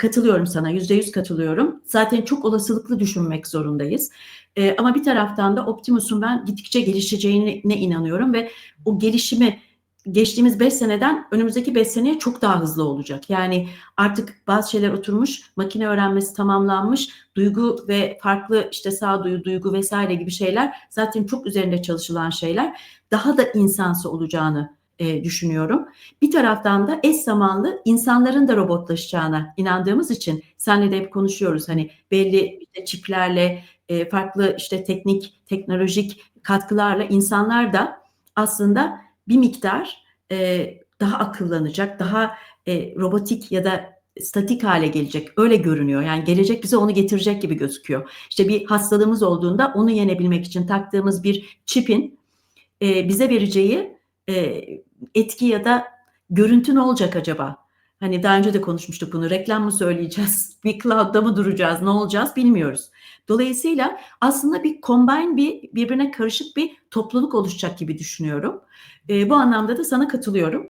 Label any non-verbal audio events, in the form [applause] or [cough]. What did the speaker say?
katılıyorum sana, %100 katılıyorum. Zaten çok olasılıklı düşünmek zorundayız. Eee, ama bir taraftan da Optimus'un ben gittikçe gelişeceğine inanıyorum ve o gelişimi geçtiğimiz 5 seneden önümüzdeki 5 seneye çok daha hızlı olacak. Yani artık bazı şeyler oturmuş, makine öğrenmesi tamamlanmış, duygu ve farklı işte sağduyu, duygu vs. gibi şeyler zaten çok üzerinde çalışılan şeyler. Daha da insansı olacağını, eee, düşünüyorum. Bir taraftan da eş zamanlı insanların da robotlaşacağına inandığımız için seninle de hep konuşuyoruz. Hani belli işte çiplerle, eee, farklı işte teknik, teknolojik katkılarla insanlar da aslında bir miktar, eee, daha akıllanacak, daha, eee, robotik ya da statik hâle gelecek. Öyle görünüyor. Yani gelecek bize onu getirecek gibi gözüküyor. İşte bir hastalığımız olduğunda onu yenebilmek için taktığımız bir çipin, eee, bize vereceği, eee, etki ya da görüntü ne olacak acaba? Hani daha önce de konuşmuştuk bunu. Reklam mı söyleyeceğiz? [laughs] Bir cloud'da mı duracağız? Ne olacağız bilmiyoruz. Dolayısıyla aslında bir combine bir birbirine karışık bir topluluk oluşacak gibi düşünüyorum. Eee, bu anlamda da sana katılıyorum.